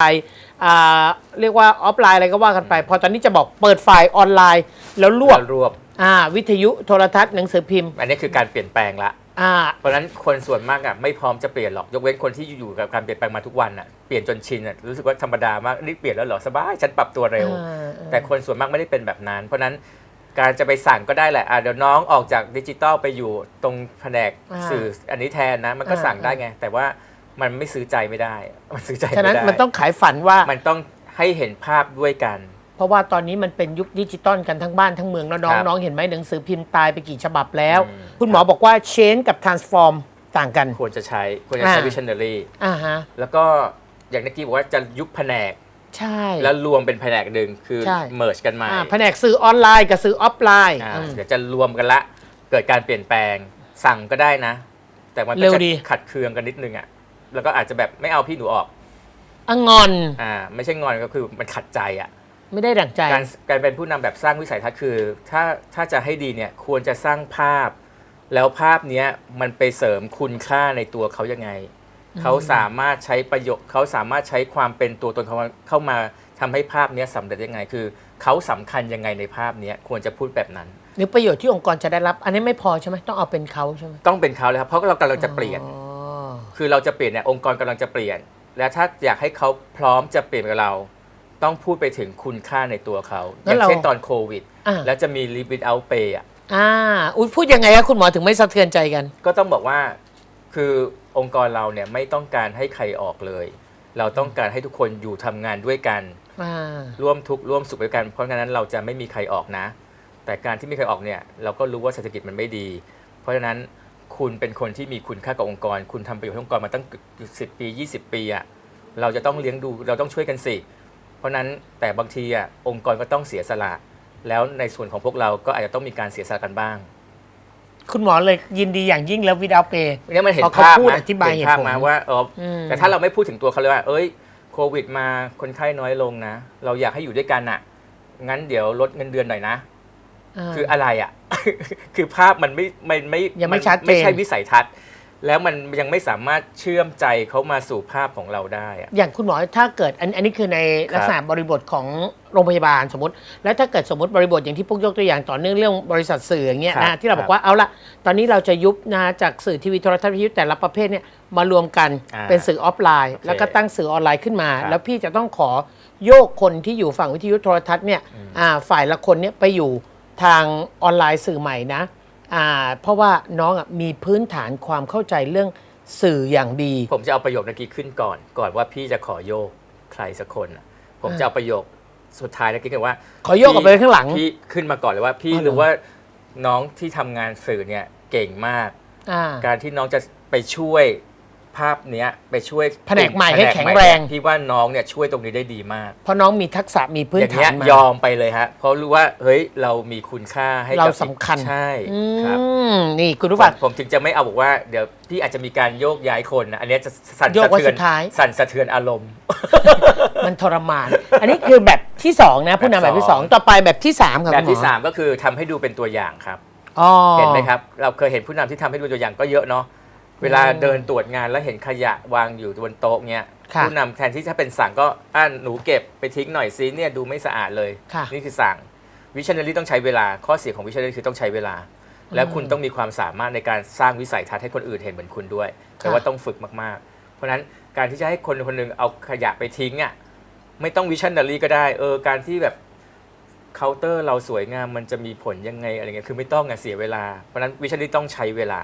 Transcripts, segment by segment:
ไลน์อ่าเรียกว่าออฟไลน์อะไรก็ว่ากันไป พอตอนนี้จะบอกเปิดไฟล์ออนไลน์ แล้วรวบแล้วรวบอ่าวิทยุโทรทัศน์หนังสือพิมพ์อันนี้คือการเปลี่ยนแปลงละ อ่าเพราะฉะนั้นคนส่วนมากอะไม่พร้อมจะเปลี่ยนหรอกยกเว้นคนที่อยู่กับการเปลี่ยนแปลงมาทุกวันอะเปลี่ยนจนชินอะรู้สึกว่าธรรมดามากนี่เปลี่ยนแล้วเหรอสบายฉันปรับตัวเร็ว อ่าแต่คนส่วนมากไม่ได้เป็นแบบนั้น เพราะฉะนั้นการจะไปสั่งก็ได้แหละอะเดี๋ยวน้องออกจากดิจิตอลไปอยู่ตรงแผนกอ่าสื่ออันนี้แทนนะ มันก็อ่าสั่งได้ไง แต่ว่า มันไม่ซื้อใจไม่ได้ มันซื้อใจฉะนั้นไม่ได้มันต้องขายฝันว่ามันต้องให้เห็นภาพด้วยกัน เพราะว่าตอนนี้มันเป็นยุคดิจิตอลกันทั้งบ้านทั้งเมืองแล้วน้องครับน้องเห็นไหมหนังสือพิมพ์ตายไปกี่ฉบับแล้วอืมคุณหมอบอกว่า change กับ transform ต่างกัน ควรจะใช้ควรจะใช้อ่า visionary อ่าฮะแล้วก็อย่างเมื่อกี้บอกว่าจะยุบแผนกใช่ แล้วรวมเป็นแผนกหนึ่งคือใช่เมิร์กันมาอ่าแผนกสื่อออนไลน์กับสื่อออฟไลน์อ่าอืมเดี๋ยวจะรวมกันละ เกิดการเปลี่ยนแปลงสั่งก็ได้นะ แต่มันเร็ก็วจะดีขัดเคืองกันนิดนึงอะ แล้วก็อาจจะแบบไม่เอาพี่หนูออกอะงอน อ่า ไม่ใช่งอนก็คือมันขัดใจอะ ไม่ได้ดั่งใจ การการเป็นผู้นำแบบสร้างวิสัยทัศน์คือ ถ้าถ้าจะให้ดีเนี่ยควรจะสร้างภาพ แล้วภาพเนี้ยมันไปเสริมคุณค่าในตัวเขายังไง เขาสามารถใช้ประโยชน์เขาสามารถใช้ความเป็นตัวตนเขาเข้ามาทำให้ภาพเนี้ยสำเร็จยังไง คือเขาสำคัญยังไงในภาพเนี้ยควรจะพูดแบบนั้น หรือประโยชน์ที่องค์กรจะได้รับ อันนี้ไม่พอใช่ไหมต้องเอาเป็นเขาใช่ไหม ต้องเป็นเขาเลยครับเพราะเรากำลังจะเปลี่ยน อ๋อ คือเราจะเปลี่ยนเนี่ยองค์กรกำลังจะเปลี่ยน และถ้าอยากให้เขาพร้อมจะเปลี่ยนกับเรา ต้องพูดไปถึงคุณค่าในตัวเขาอย่างเช่นตอนโควิด อ่า แล้วจะมี live without pay อะอ่าอุ้ยพูดยังไงอะคุณหมอถึงไม่สะเทือนใจกัน ก็ต้องบอกว่าคือองค์กรเราเนี่ยไม่ต้องการให้ใครออกเลย เราต้องการให้ทุกคนอยู่ทำงานด้วยกัน อ่า ร่วมทุกข์ร่วมสุขด้วยกัน เพราะฉะนั้นเราจะไม่มีใครออกนะ แต่การที่มีใครออกเนี่ยเราก็รู้ว่าเศรษฐกิจมันไม่ดี เพราะฉะนั้น คุณเป็นคนที่มีคุณค่ากับองค์กร คุณทำประโยชน์ให้องค์กรมาตั้งสิปี 20 ปีอะเราจะต้องเลี้ยงดูเราต้องช่วยกันสิ เพราะฉะนั้นแต่บางทีอะองค์กรก็ต้องเสียสละ แล้วในส่วนของพวกเราก็อาจจะต้องมีการเสียสละกันบ้างคุณหมอเลยยินดีอย่างยิ่งแล้ววิดาเปเนี่ยมันเห็นพอเขาภาพพูดนะอธิบายเห็นภาพเหตุผลมาว่าเอออมแต่ถ้าเราไม่พูดถึงตัวเขาเลยว่า เอ้ยโควิดมาคนไข้น้อยลงนะ เราอยากให้อยู่ด้วยกันอะงั้นเดี๋ยวลดเงินเดือนหน่อยนะา คืออะไรอะ คือภาพมันไม่มันไม่ยังไม่นชัดเจนไม่ใช่วิสัยทัศน์ แล้วมันยังไม่สามารถเชื่อมใจเขามาสู่ภาพของเราได้อะอย่างคุณหมอถ้าเกิดอันอันนี้คือในลักษณะบริบทของโรงพยาบาลสมมติ แล้วถ้าเกิดสมมติบริบทอย่างที่พวกยกตัวอย่างต่อเนื่องเรื่องบริษัทสื่ออย่างเงี้ยครับนะที่เราบอครักบว่าเอาละตอนนี้เราจะยุบนะจากสื่อทีวีโทรทัศน์วิทยุแต่ละประเภทเนี่ยมารวมกันอ่าเป็นสื่อออฟไลน์โอเคแล้วก็ตั้งสื่อออนไลน์ขึ้นมาครับแล้วพี่จะต้องขอโยกคนที่อยู่ฝั่งวิทยุโทรทัศน์เนี่ยอ่าฝ่ายละคนเนี่ยไปอยู่ ทางออนไลน์สื่อใหม่นะอ่าเพราะว่าน้องอะมีพื้นฐานความเข้าใจเรื่องสื่ออย่างดี ผมจะเอาประโยคเมื่อกี้ขึ้นก่อน ก่อนว่าพี่จะขอโยกใครสักคนอะผมจะเอาประโยคสุดท้ายเมื่อกี้กันว่า ขอโยกออกไปข้างหลังพี่ขึ้นมาก่อนเลยว่าพี่อ๋อเหรอรู้ว่าน้องที่ทำงานสื่อเนี่ยเก่งมากอ่าการที่น้องจะไปช่วย ภาพเนี้ยไปช่วยแผนกใหม่ให้ผนแข็งม่แรงเนี่ยพี่ว่าน้องเนี่ยช่วยตรงนี้ได้ดีมาก เพราะน้องมีทักษะมีพื้นอย่างฐาเงี้ยนมายอมไปเลยฮะ เพราะรู้ว่าเฮ้ยเรามีคุณค่าให้กับเราสำคัญใช่อืครับมนี่คุณผู้ผฟังมผมถึงจะไม่เอาบอกว่าเดี๋ยวพี่อาจจะมีการโยกย้ายคนนะอันเนี้ยจะสั่นโยกสะไว้เทือสุนดท้าย สั่นสะเทือนอารมณ์ มันทรมาน อันนี้คือแบบที่สองนะผู้นำแบบที่สองแบบสอง ต่อไปแบบที่สามครับแบบคุณหมที่อสามก็คือทำให้ดูเป็นตัวอย่างครับ อ๋อ เห็นไหมครับ เราเคยเห็นผู้นำที่ทำให้ดูตัวอย่างก็เยอะเนาะ เวลาอืมเดินตรวจงานแล้วเห็นขยะวางอยู่บนโต๊ะเนี้ยค่ะผู้นำแทนที่จะเป็นสั่งก็อ่าหนูเก็บไปทิ้งหน่อยซิเนี่ยดูไม่สะอาดเลย ค่ะ นี่คือสั่งวิชั่น a รี่ต้องใช้เวลาข้อเสียของวิชั่น a รี่คือต้องใช้เวลา แล้วคุณต้องมีความสามารถในการสร้างวิสัยทัศน์ให้คนอื่นเห็นเหมือนคุณด้วย แต่ว่าต้องฝึกมากๆ เพราะฉะนั้นการที่จะให้คนคนหนึงเอาขยะไปทิ้งอะไม่ต้องวิชั่น a รี่ก็ได้เออการที่แบบเคาน์เตอร์เราสวยงามมันจะมีผลยังไงอะไรเงี้ยคือไม่ต้องอะเสียเวลาเพราะฉะนั้นวิชั่น a รี่ต้องใช้เวลา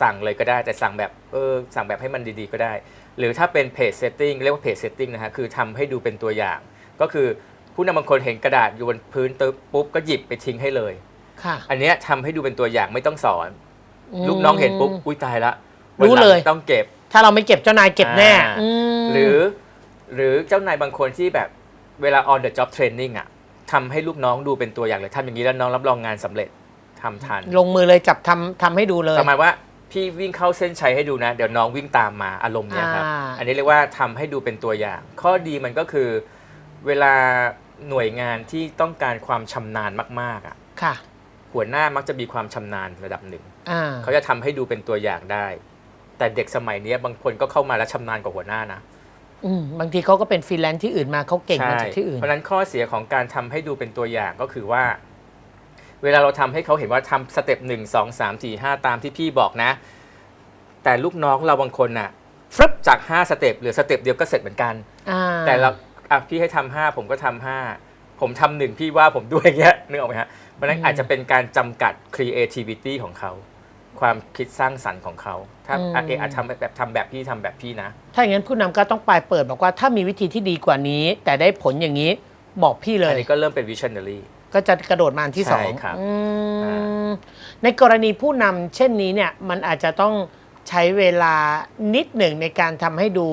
สั่งเลยก็ได้แต่สั่งแบบเออสั่งแบบให้มันดีๆก็ได้ หรือถ้าเป็นเพจเซตติ้งเรียกว่าเพจเซตติ้งนะฮะคือทำให้ดูเป็นตัวอย่าง ก็คือผู้นำบางคนเห็นกระดาษอยู่บนพื้นตึ๊บปุ๊บก็หยิบไปทิ้งให้เลยค่ะอันเนี้ยทำให้ดูเป็นตัวอย่างไม่ต้องสอนมลูกน้องเห็นปุ๊บอุ้ยตายละรู้วันหงเลยต้องเก็บ ถ้าเราไม่เก็บเจ้านายเก็บแน่อ่ามหรือ หรือเจ้านายบางคนที่แบบเวลา on the job training อะทำให้ลูกน้องดูเป็นตัวอย่างเลยทำอย่างนี้แล้วน้องรับรองงานสำเร็จทำทัน ลงมือเลยจับทำทำให้ดูเลยประมาณว่า พี่วิ่งเข้าเส้นชัยให้ดูนะ เดี๋ยวน้องวิ่งตามมาอารมณ์เนี้ยครับ อ่า อันนี้เรียกว่าทำให้ดูเป็นตัวอย่าง ข้อดีมันก็คือ เวลาหน่วยงานที่ต้องการความชำนาญมากๆอะค่ะหัวหน้ามักจะมีความชำนาญระดับหนึ่ง อ่าเขาจะทำให้ดูเป็นตัวอย่างได้ แต่เด็กสมัยเนี้ยบางคนก็เข้ามาแล้วชำนาญกว่าหัวหน้านะอืมบางทีเขาก็เป็นฟรีแลนซ์ที่อื่นมาเขาเก่งมาใช่จากที่อื่น เพราะฉะนั้นข้อเสียของการทำให้ดูเป็นตัวอย่างก็คือว่า เวลาเราทำให้เขาเห็นว่าทำสเต็ปหนึ่งสองสามสี่ห้าตามที่พี่บอกนะ แต่ลูกน้องเราบางคนน่ะฟึบจากห้าสเต็ปเหรือสเต็ปเดียวก็เสร็จเหมือนกันอ่าแต่เราอะพี่ให้ทำห้าผมก็ทำห้าผมทำหนึ่งพี่ว่าผมด้วยอย่างเงี้ยนึกออกไหมฮะเพราะฉะนั้นอาจจะเป็นการจำกัด creativity ของเขา ความคิดสร้างสรรค์ของเขา ถ้าอะเอะอาจทำแบบทำแบบพี่ทำแบบพี่นะ ถ้าอย่างนั้นผู้นำก็ต้องปลายเปิดบอกว่าถ้ามีวิธีที่ดีกว่านี้ แต่ได้ผลอย่างนี้บอกพี่เลอัยนนี้ก็เริ่มเป็น visionary ก็จะกระโดดมาอันที่สองใช่ครับอืมอ่าในกรณีผู้นำเช่นนี้เนี่ยมันอาจจะต้องใช้เวลานิดหนึ่งในการทำให้ดู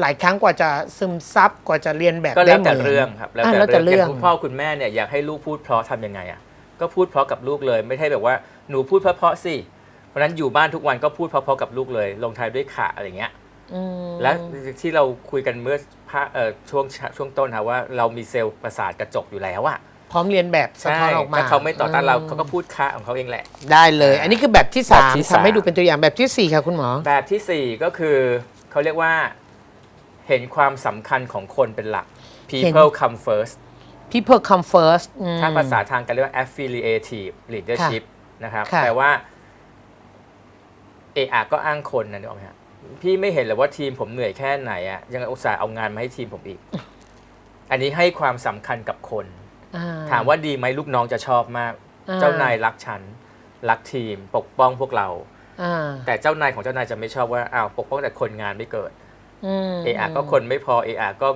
หลายครั้งกว่าจะซึมซับกว่าจะเรียนแบบก็แล้วได้แต่หมืนเรื่องครับแล้วอ่าแต่แล้วแต่เรื่องเรื่อง ย่างคุณพ่อคุณแม่เนี่ยอยากให้ลูกพูดเพราะทำยังไงอะก็พูดเพราะกับลูกเลย ไม่ใช่แบบว่าหนูพูดเพราะๆสิเพราะฉะนั้นอยู่บ้านทุกวันก็พูดเพราะๆกับลูกเลย ลงท้ายด้วยขะอะไรเงี้ย อืม และที่เราคุยกันเมื่อภาเอ่อช่วงช่วงต้นครับว่าเรามีเซลล์ประสาทกระจกอยู่แล้วอะ พร้อมเรียนแบบสะใช่ท้อนออกมาถ้าเขาไม่ต่อต้านเรามเขาก็พูดคะของเขาเองแหละ ได้เลย อันนี้คือแบบที่แบบสามที่ทำให้สามดูเป็นตัวอย่างแบบที่สี่ค่ะคุณหมอ แบบที่ 4 ก็คือเขาเรียกว่าเห็นความสำคัญของคนเป็นหลัก people come first people come first อืม ถ้าภาษาทางการเรียกว่า affiliative leadership นะครับค่ะ แปลว่าเอะอะก็อ้างคนนะนึกออกไหมฮะพี่ไม่เห็นเลยว่าทีมผมเหนื่อยแค่ไหนอะยังอุตส่าห์เอางานมาให้ทีมผมอีก อันนี้ให้ความสำคัญกับคนอ่ ถามว่าดีไหมลูกน้องจะชอบมากอ่เจ้านายรักฉัน รักทีม ปกป้องพวกเราอ่าแต่เจ้านายของเจ้านายจะไม่ชอบว่าอ้าวปกป้องแต่คนงานไม่เกิดอืมเออะก็คนไม่พอเออะก็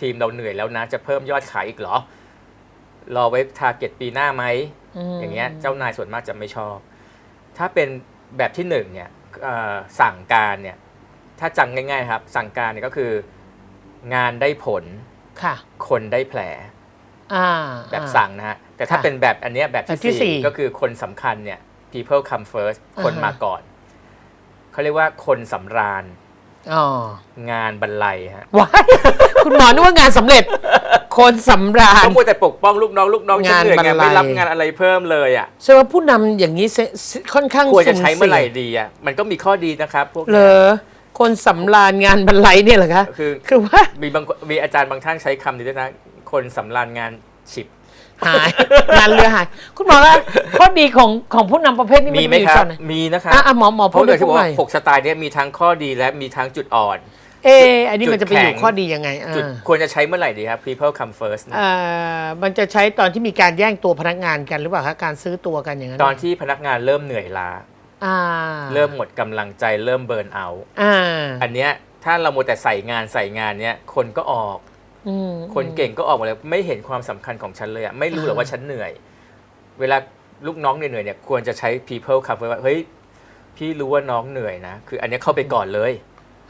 ทีมเราเหนื่อยแล้วนะ จะเพิ่มยอดขายอีกเหรอ รอไว้ทาร์เก็ตปีหน้าไหมมอย่างเงี้ย เจ้านายส่วนมากจะไม่ชอบ ถ้าเป็นแบบที่หนึ่งเนี่ยเอ่อสั่งการเนี่ย ถ้าจังง่าย ๆ ครับ สั่งการเนี่ยก็คือ งานได้ผลค่ะคนได้แผล อ่า แบบอ่าสั่งนะฮะ แต่ถ้าค่ะเป็นแบบอันเนี้ยแบบแบบที่ที่สี่ สี่ก็คือคนสำคัญเนี่ย people come first คนอ่าฮะมาก่อน เขาเรียกว่าคนสำราญอ๋องานบรรลัยฮะว้ายคุณหมอนึกว่างานสำเร็จ คนสำราญเขามัวแต่ปกป้องลูกน้องลูกน้องฉันเหนื่อยงานไงบรรลัย ไม่รับงานอะไรเพิ่มเลยอะ แสดงว่าผู้นำอย่างนี้เสค่อนข้างควรจะใช้สุ่เมื่อไหร่สี่ยดีอะ มันก็มีข้อดีนะครับพวกเหรอคนสำราญงานบรรลัยเนี่ยเหรอคะ คือ คือว่า มีบางคนมีอาจารย์บางท่านใช้คำนี้ด้วยนะ คนสำราญงานฉิบ หายงานเรือหาย คุณหมอคะข้อดีของของผู้นำประเภทนี้มีนไหมอยู่ครัส่บวนไหนมีนะครับอะอะหมอหมอเพพูดราะเลเลยยพูที่ดบอกหน่อยว่าหกสไตล์เนี้มีทั้งข้อดีและมีทั้งจุดอ่อน เอออันนี้มันจะไปอยู่จุดแข็งข้อดียังไงอ่า จุดควรจะใช้เมื่อไหร่ดีครับ people come first นะอ่ามันจะใช้ตอนที่มีการแย่งตัวพนักงานกันหรือเปล่าคะการซื้อตัวกันอย่างนั้นตอนที่พนักงานเริ่มเหนื่อยล้า อ่าเริ่มหมดกำลังใจเริ่มเบิร์นเอาอ่าอันเนี้ยถ้าเราโมวแต่ใส่งานใส่งานเนี้ยคนก็ออกอืม คนเก่งก็ออกมาเลยไม่เห็นความสำคัญของฉันเลยอะไม่รู้หรอกว่าฉันเหนื่อย เวลาลูกน้องเหนื่อยๆเนี่ยควรจะใช้ people come first ว่าเฮ้ยพี่รู้ว่าน้องเหนื่อยนะ คืออันเนี้ยเข้าไปก่อนเลย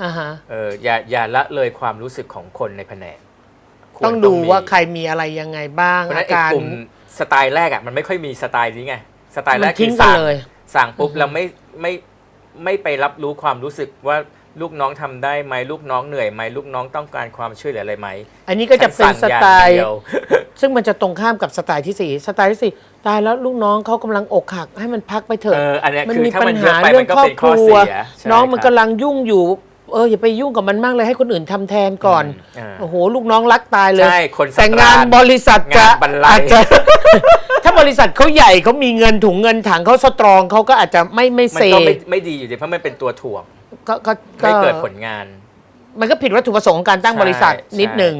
อ่าฮะเอออย่าอย่าละเลยความรู้สึกของคนในแผนกควรต้องดูมีว่าใครมีอะไรยังไงบ้างเพราะฉะอานั้นไอ้การกลุ่มสไตล์แรกอะมันไม่ค่อยมีสไตล์นี้ไงสไตล์แรมันกทิ้คืงอกันสั่งเลยสั่งปุ๊บเราไม่ไม่ไม่ไปรับรู้ความรู้สึกว่า ลูกน้องทำได้ไหมลูกน้องเหนื่อยไหมลูกน้องต้องการความช่วยเหลืออะไรไหมอันนี้ก็จะเป็นสั่งสอย่างไตล์เดียว ซึ่งมันจะตรงข้ามกับสไตล์ที่สี่สไตล์ที่สี่ตายแล้วลูกน้องเขากำลังอกหักให้มันพักไปเถเออะออันเนี้ยมันคือมีถ้าปัมัญนเยอะหาไปเรื่มัอนงก็ครอบเป็นคข้อรัวเสียใช่น้องมันครับ กำลังยุ่งอยู่ เอออย่าไปยุ่งกับมันมากเลยให้คนอื่นทำแทนก่อนอืมโอ้โหลูกน้องรักตายเลยใช่คนสำราญแต่งานบริษัทจะงานบรรลัยอาจจะถ้าบริษัทเขาใหญ่เขามีเงินถุงเงินถังเขาสตรองเขาก็อาจจะไม่ไม่มันเซก็ไม่ไม่ดีอยู่ดีเพราะมันเป็นตัวถ่วงก็ก็ไม่เกิดผลงาน มันก็ผิดวัตถุประสงค์ของการตั้งใช่บริษัทนิดใช่หนึ่ง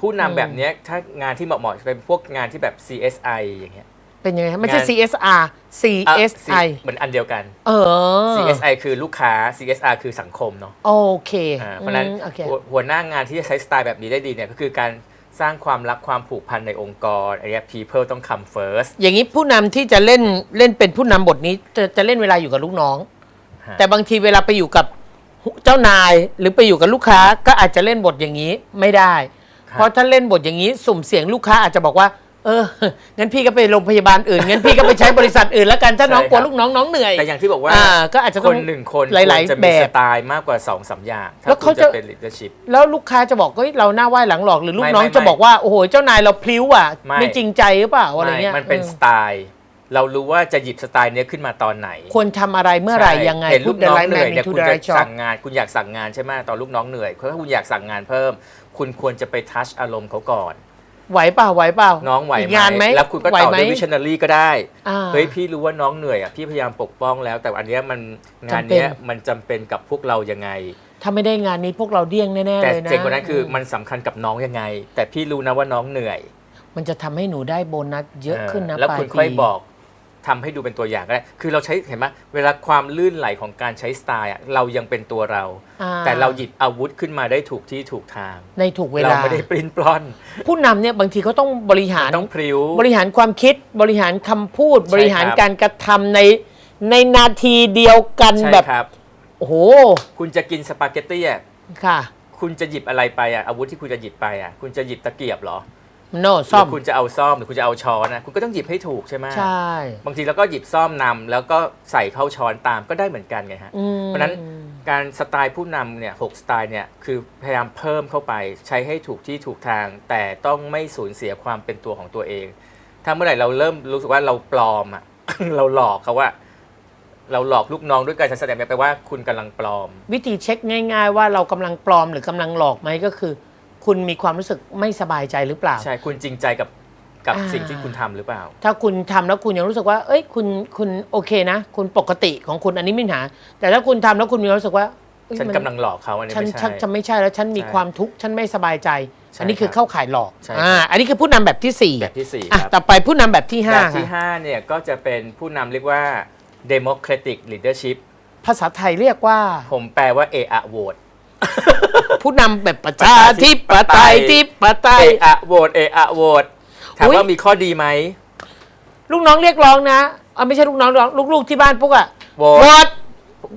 ผู้นำแบบเนี้ยถ้างานที่เหมาะๆจะเป็นพวกงานที่แบบ CSI อย่างเงี้ย เป็นยังไงฮะไม่ใช่ งาน CSR อะ CSI เหมือนอันเดียวกัน เออ CSI คือลูกค้า CSR คือสังคมเนาะโอเคอ่าเพราะฉะนั้นอืมโอเค หัวหัวหน้างานที่จะใช้สไตล์แบบนี้ได้ดีเนี่ยก็คือการสร้างความรักความผูกพันในองค์กรอันเนี้ย people ต้อง come first อย่างนี้ผู้นำที่จะเล่นเล่นเป็นผู้นำบทนี้จะจะเล่นเวลาอยู่กับลูกน้อง ฮะ แต่บางทีเวลาไปอยู่กับเจ้านายหรือไปอยู่กับลูกค้าก็อาจจะเล่นบทอย่างนี้ไม่ได้ เพราะถ้าเล่นบทอย่างนี้สุ่มเสียงลูกค้าอาจจะบอกว่า เอองั้นพี่ก็ไปโรงพยาบาลอื่นงั้นพี่ก็ไปใช้บริษัทอื่นแล้วกันถ้าน้องใช่กลัวครับลูกน้องน้องเหนื่อยแต่อย่างที่บอกว่าอ่าก็อาจจะคต้อง นหนึ่งคนหลายๆควรจะแบมีบสไตล์มากกว่า2องสามอย่างแล้ถ้าวเขาคุณจะ จะเป็น leadership แล้วลูกค้าจะบอกเฮ้ยเราหน้าไหว้หลังหลอกหรือลูกไม่น้องไม่จะไม่บอกว่าโอ้โหเจ้านายเราพลิ้วอะไม่ ไม่จริงใจหรือเปล่าอะไรเงี้ยมันเป็นออสไตล์ เรารู้ว่าจะหยิบสไตล์เนี้ยขึ้นมาตอนไหนควรทำอะไรเมื่อไหร่ใช่ยังไงเห็นลูกน้องเหนื่อยในเนี่ยทูคุณดาจะไรช็อปสั่งงาน คุณอยากสั่งงานใช่ไหมตอนลูกน้องเหนื่อยถ้าคุณอยากสั่งงานเพิ่ม คุณควรจะไปทัชอารมณ์เขาก่อน ไหวเปล่าไหวเปล่าน้องไหวกงานไหมแล้วคุณก็ไหวต่อไหมด้วยวิช i นารีก็ได้อ่าเฮ้ยพี่รู้ว่าน้องเหนื่อยอะพี่พยายามปกป้องแล้ว แต่อันเนี้ยมันงานเนี้ยจำเป็นมันจำเป็นกับพวกเรายังไง ถ้าไม่ได้งานนี้พวกเราเดี้ยงแน่ๆแต่เลยนะเจ๋งกว่านั้นคือมันสำคัญกับน้องยังไง แต่พี่รู้นะว่าน้องเหนื่อย มันจะทำให้หนูได้โบนัสเยอะขึ้นนะแล้วปลายคุณปีค่อยบอก ทำให้ดูเป็นตัวอย่างก็ได้ คือเราใช้เห็นไหมเวลาความลื่นไหลของการใช้สไตล์อะเรายังเป็นตัวเรา อ่แต่เราหยิบอาวุธขึ้นมาได้ถูกที่ถูกทาง ในถูกเวเราลา ไม่ได้ปริ้นปล้อนผู้นำเนี่ยบางทีเขาต้องบริหารมันต้องพริ้ว บริหารความคิดบริหารคำพูดใช่บริหารครับการกระทำในในนาทีเดียวกันใช่แบบ ครับ โอ้โห คุณจะกินสปาเกตตี้อะค่ะ คุณจะหยิบอะไรไปอะอาวุธที่คุณจะหยิบไปอะคุณจะหยิบตะเกียบเหรอ โน่ซ่อม หรือคุณจะเอาซ่อมหรือคุณจะเอาช้อนนะคุณก็ต้องหยิบให้ถูกใช่ไหมใช่บางทีเราก็หยิบซ่อมนำแล้วก็ใส่เข้าช้อนตามก็ได้เหมือนกันไงฮะ อืม เพราะฉะนั้นการสไตล์ผู้นำเนี่ยหกสไตล์เนี่ยคือพยายามเพิ่มเข้าไปใช้ให้ถูกที่ถูกทาง แต่ต้องไม่สูญเสียความเป็นตัวของตัวเอง ถ้าเมื่อไหร่เราเริ่มรู้สึกว่าเราปลอมอะเราหลอกเขาว่า เราหลอกลูกน้องด้วยการแสดงแบบไปว่าคุณกำลังปลอม วิธีเช็คง่าย ๆ ว่าเรากำลังปลอมหรือกำลังหลอกไหมก็คือ คุณมีความรู้สึกไม่สบายใจหรือเปล่า ใช่คุณจริงใจกับกับอ่า สิ่งที่คุณทำหรือเปล่า ถ้าคุณทำแล้วคุณยังรู้สึกว่า เอ้ย คุณ คุณโอเคนะ คุณปกติของคุณอันนี้ไม่มีปัญหา แต่ถ้าคุณทำแล้วคุณมีความรู้สึกว่าเอ้ยฉันมักำลังหลอกเขาอันนี้ฉันไม่ชัใช่กจะไม่ใช่แล้ว ฉันมีใช่ความทุกข์ ฉันไม่สบายใจ ใช่อันนี้คือครับเข้าข่ายหลอกใช่อ่าอันนี้คือผู้นำแบบที่สี่แบบที่สี่อะ ครับต่อไปผู้นำแบบที่ห้าแบบที่ค่ะ5เนี่ยก็จะเป็นผู้นำเรียกว่า democratic leadership ภาษาไทยเรียกว่า ผมแปลว่าเออะโหวต ผู้นำแบบประชาธิปไตยที่ปไตเอย อะโหวตเออะโหวตถามอุ๊ย ว่ามีข้อดีไหมลูกน้องเรียกร้องนะเอาไม่ใช่ลูกน้องร้องลูกๆที่บ้านปุ๊กอะโหวโหวตต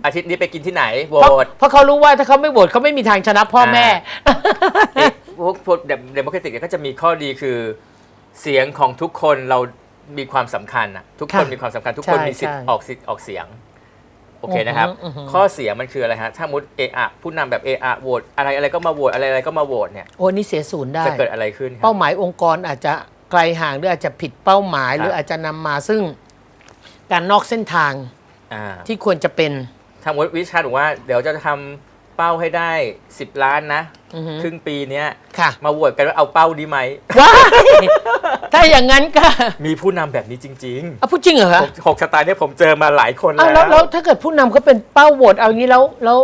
อาทิตย์นี้ไปกินที่ไหนโหวเพราะตเพราะเขารู้ว่าถ้าเขาไม่โหวตเขาไม่มีทางชนะพ่อแม่พวกพวกเดโมแครติกก็จะมีข้อดีคือ เสียงของทุกคนเรามีความสำคัญอะทุกคนค่ะมีความสำคัญทุกคนใช่มีสิทธิ์ใช่ออกสิทธิ์ออกเสียง โอเคนะครับ อือฮึอือฮึข้อเสียมันคืออะไรฮะ ถ้ามุดเอะอะผู้นำแบบเอะอะโหวตอะไรอะไรก็มาโหวตอะไรอะไรก็มาโหวตเนี่ย โอ้นี่เสียศูนย์ได้ จะเกิดอะไรขึ้นครับ เป้าหมายองค์กรอาจจะไกลห่างหรืออาจจะผิดเป้าหมาย ครับ หรืออาจจะนำมาซึ่งการนอกเส้นทางอ่าที่ควรจะเป็น ถ้ามุดวิชาบอกว่าเดี๋ยวจะทำ เป้าให้ได้ 10 ล้านนะ อือฮึ ครึ่งปีเนี้ยค่ะมาโหวตกันว่าเอาเป้าดีไหม ว้ายถ้าอย่างนั้นก็มีผู้นำแบบนี้จริงเอาพูดจริงเหรอๆคะหกหกสไตล์เนี่ยผมเจอมาหลายคนเอาแล้แล้วแล้ววถ้าเกิดผู้นำเขาเป็นเป้าโหวตเอางี้แล้วแล้ว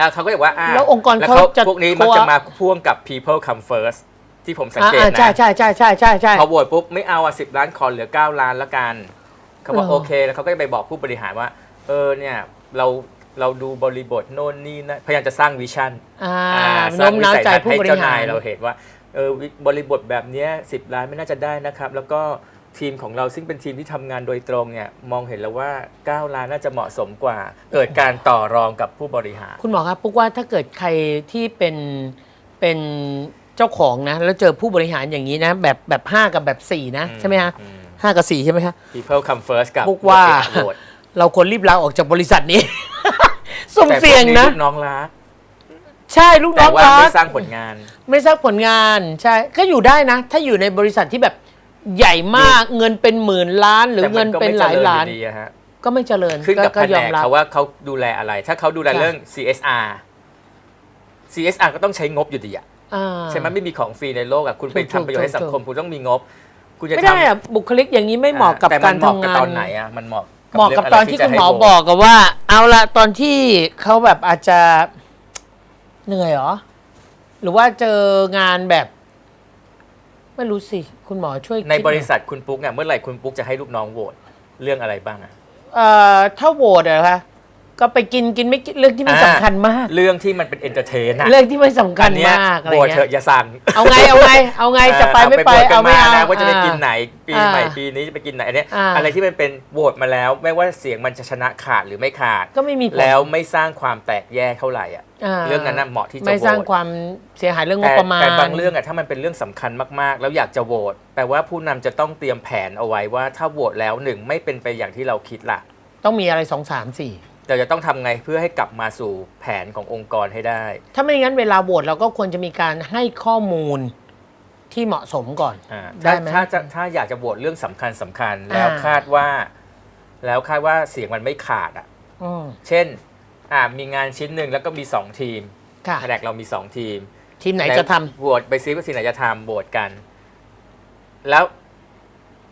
อะเขาก็บอกว่าอะแล้วองค์กรแล้วเขาจะ พวกนี้มักกลัวจะมาพ่วงกับ people come first ที่ผมสังอ่าเกตอ่านะ ใช่ใช่ใช่ใช่ใช่ใช่ พอโหวตปุ๊บไม่เอาอะสิบล้านขอเหลือ 9 ล้านละกัน เขาบอกเหรอ โอเค แล้วเขาก็จะไปบอกผู้บริหารว่า เออเนี่ย เรา เราดูบริบทโน่นนี่นะพยายามจะสร้างวิชั่นอ่าอ่าสโน้ร้างมวิน้าวสัยใจทัศน์ผู้ให้บริเจ้าหานาร ยเราเห็นว่าเออวิบริบทแบบเนี้สิบล้านไม่น่าจะได้นะครับ แล้วก็ทีมของเราซึ่งเป็นทีมที่ทำงานโดยตรงเนี่ยมองเห็นแล้วว่า 9 ล้านน่าจะเหมาะสมกว่า เกิดการต่อรองกับผู้บริหาร คุณหมอครับปุ๊กว่าถ้าเกิดใครที่เป็นเป็นเจ้าของนะ แล้วเจอผู้บริหารอย่างนี้นะ แบบแบบห้ากับแบบสี่นะ ใช่ไหมฮะอืม ห้ากับสี่ใช่ไหมฮะ people come first กับพวกว่า โหวตเราควรรีบลาออกจากบริษัทนี้ สุ่มแต่พวกเสี่ยงนะ ลูกน้องรักใช่ลูกน้แต่องว่ารัไม่กสร้างผลงาน ไม่สร้างผลงานใช่ก็อยู่ได้นะ ถ้าอยู่ในบริษัทที่แบบใหญ่มากเงินเป็นหมื่นล้านหรือแต่เงิมันก็เป็นไม่หลายเจริญล้านอยู่ดีอะฮะก็ไม่เจริญขึ้นกับก็แผยนอมกรับ เขาว่าเขาดูแลอะไร ถ้าเขาดูแลค่ะ เรื่อง CSR CSR ก็ต้องใช้งบอยู่ดีอะอ่า ใช่ไหมไม่มีของฟรีในโลกอะคุณไปถูกทำประโยชน์ให้ถูกสังคมคุณต้องมีงบ คุณจะไม่ทได้อะบุคลิกอย่างนี้ไม่เหมาะกับแต่การมันเหมาะทำกับงานตอนไหนอะมันเหมาะ เหมาะกับเรื่งตไรอนที่จะคุณหมอให้โวตบอกกับว่า เอาละตอนที่เขาแบบอาจจะเหนื่อยเหรอ หรือว่าเจองานแบบ ไม่รู้สิ คุณหมอช่วยในคิดหบอยริษัทคุณปุ๊กเนี่ยเมื่อไหร่คุณปุ๊กจะให้ลูกน้องโหวตเรื่องอะไรบ้างอะ เอ่อถ้าโหวตอะคะ ก็ไปกินกินไม่กินเรื่องที่ไม่อ่า สำคัญมาก เรื่องที่มันเป็นเอนเตอร์เทนอะเรื่องที่ไม่สำคัอัญนเนี้ยมากอะไรโหวตเถเงี้อะยอย่าสั่งเอาไงเอาไงเอาไงจะไปไม่ไปโหวตกันเอาไม่เอา นะว่าจะไปกินไหนปีอ่าใหม่ปีนี้จะไปกินไหนอันเนี้ยอ่า อะไรที่มันเป็นโหวตมาแล้ว ไม่ว่าเสียงมันจะชนะขาดหรือไม่ขาด ก็ไม่มีผลแล้วไม่สร้างความแตกแยกเท่าไหร่อะาเรื่องนั้นน่ะเหมาะที่จะไม่สร้างโหวต ความเสียหายเรื่องงแต่บประมาณ แต่บางเรื่องอะถ้ามันเป็นเรื่องสำคัญมากๆ แล้วอยากจะโหวตแปลว่าผู้นำจะต้องเตรียมแผนเอาไว้ว่าถ้าโหวตแล้วหนึ่งไม่เป็นไปอย่างที่เราคิดล่ะ ต้องมีอะไรสองสามสี่ เราจะต้องทำไงเพื่อให้กลับมาสู่แผนขององค์กรให้ได้ ถ้าไม่งั้นเวลาโหวตเราก็ควรจะมีการให้ข้อมูลที่เหมาะสมก่อน อ่าได้ถ้าไหม ถ้าจะถ้าอยากจะโหวตเรื่องสำคัญสำคัญ แล้วอ่าคาดว่า แล้วคาดว่าเสียงมันไม่ขาดอะ อืมเช่น อ่ามีงานชิ้นหนึ่งแล้วก็มีสองทีมค่ะ แผนกเรามีสองทีมทีมไหนจะทำ โหวตไปซิว่าทีมไหนจะทำโหวตกัน แล้ว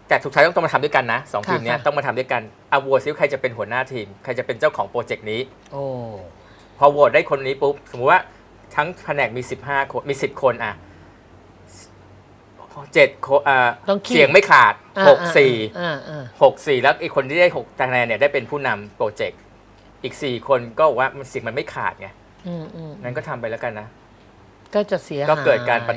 แต่สุดท้ายต้องต้องมาทำด้วยกันนะสองค่ะทีมเนี้ยค่ะ ต้องมาทำด้วยกันเอาโหวตซิว่าใครจะเป็นหัวหน้าทีม ใครจะเป็นเจ้าของโปรเจกต์นี้ โอ้ พอโหวตได้คนนี้ปุ๊บ สมมติว่าทั้งแผนกมี 15 คนมี 10 คนอะเจ็ดคนอ่าต้องคีบเสียงไม่ขาด อ่าหกสี่อ่าอ่าหกสี่แล้วอีกคนที่ได้หกคะแนนเนี่ยได้เป็นผู้นำโปรเจกต์อีก 4 คนก็บอกว่ามันเสียงมันไม่ขาดไงอืมอืมงั้นก็ทำไปแล้วกันนะ ก็จะเสียหายก็เกิดการปะ